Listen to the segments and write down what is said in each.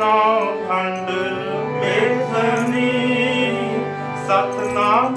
ਸਤਨਾਮ ਖੰਡ ਮੇਖਨੀ ਸਤਨਾਮ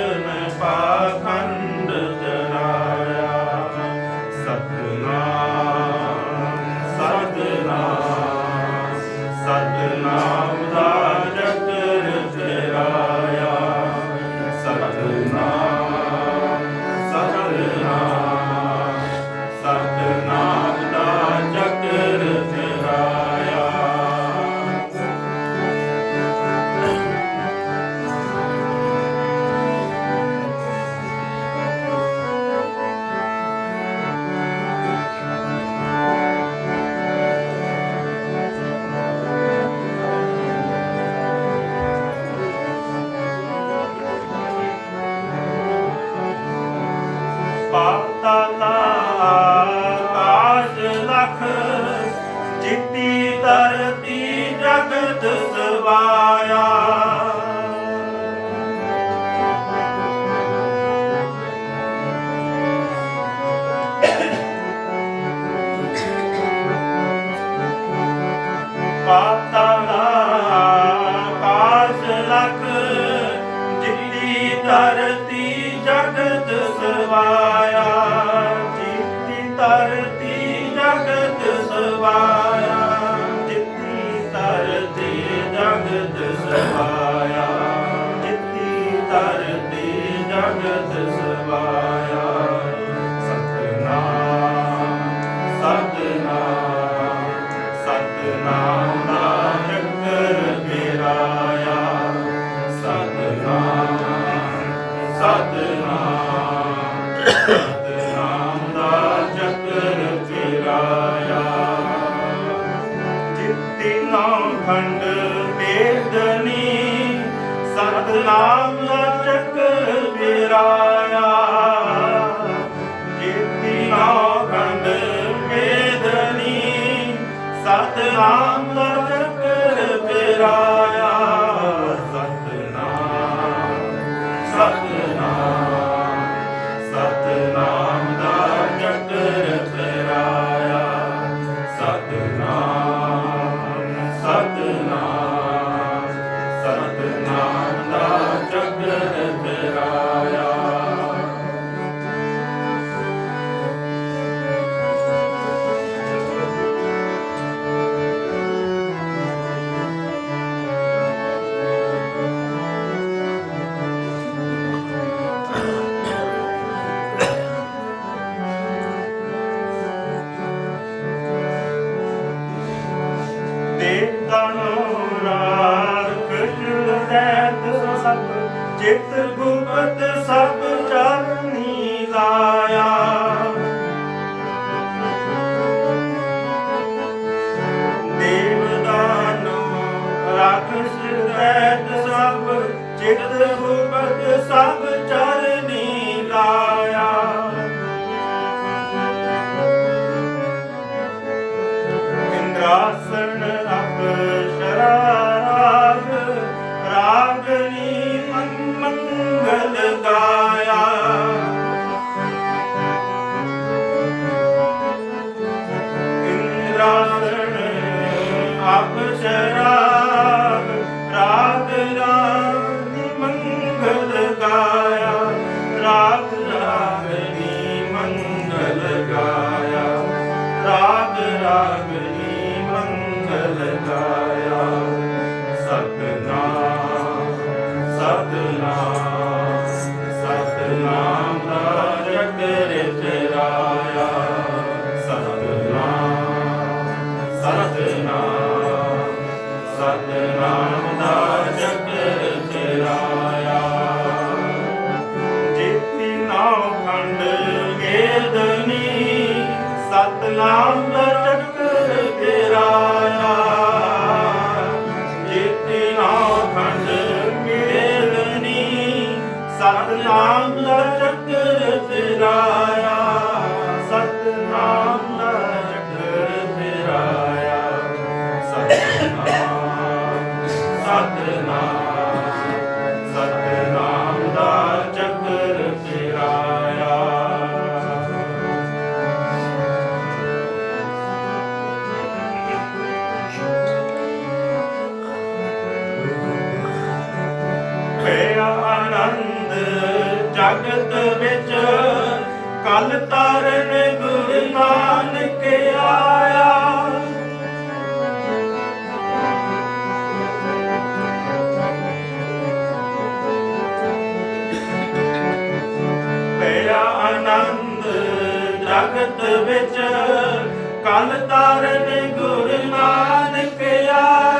Eternal. ਅਖੰਡ ਮੇਦਨੀ ਸਤਨਾਮ ਲਚਕ ਬਿਰਾਇਆ। ਜਿਤੀ ਨਾਉ ਖੰਡ ਮੇਦਨੀ ਸਤਨਾਮ ਲਚਕ ਬਿਰਾਇਆ। ਸਤਨਾਮ ਸਤਨਾਮ ਸਤਨਾਮ। ਸਤਨਾਮ ਜਗਤ ਵਿੱਚ ਕਲ ਤਰਨ ਗੁਰੂ ਨਾਨਕ ਆਇਆ। ਪਿਆ ਆਨੰਦ ਜਗਤ ਵਿੱਚ ਕਲ ਤਰਨ ਗੁਰੂ ਨਾਨਕ ਆਇਆ।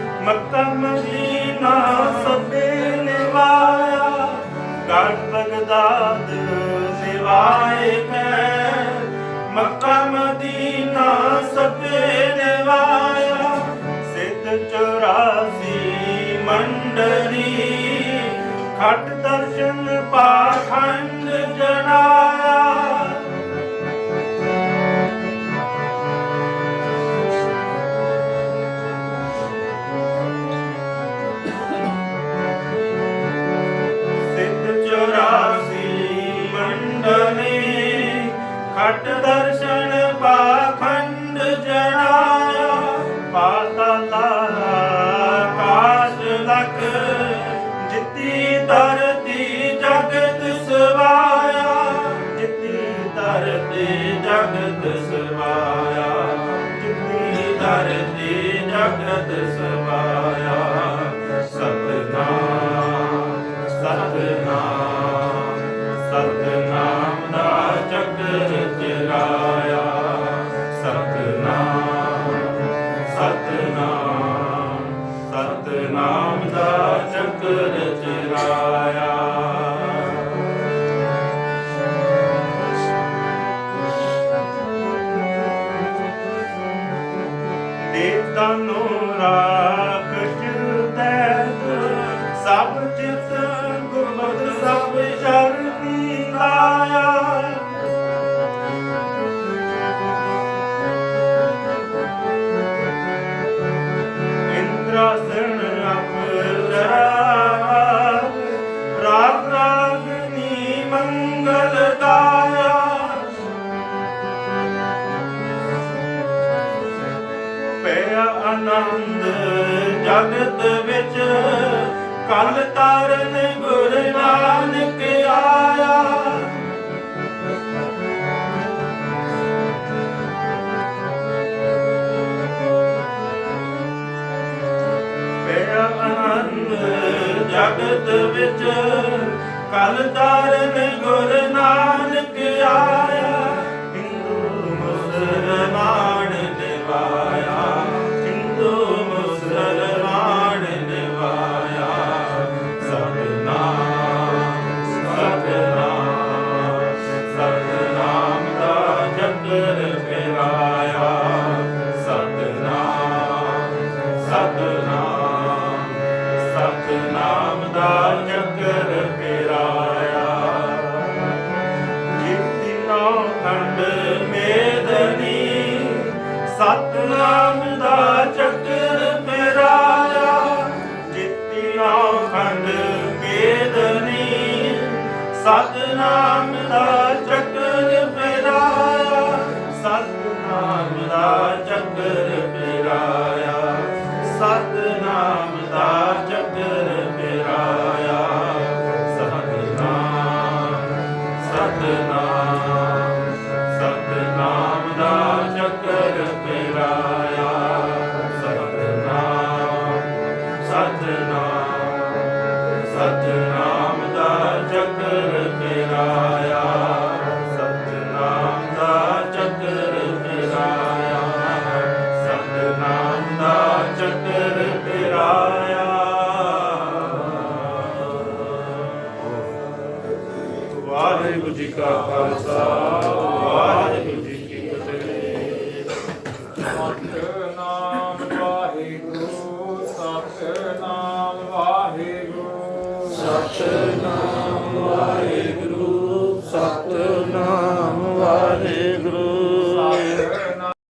ਮਕਮ ਜੀਨਾ ਸਭੇ ਨਿਵਾਇਆ ਗਰ ਬਗਦਾਦ ਨਿਵਾਏ ਮੈਂ ਮਕਮ ਦੀਨਾ ਸਭੇ ਨਿਵਾਇਆ, ਸਿੱਧ ਚੁਰਾਸੀ ਮੰਡਰੀ ਖਟ ਦਰਸ਼ਨ ਪਾਖੰਡ ਜਿੱਤੀ ਤਰ good. ਵਿੱਚ ਕਲ ਤਾਰਨ ਗੁਰ ਨਾਨਕ ਆ साथ Kapalca.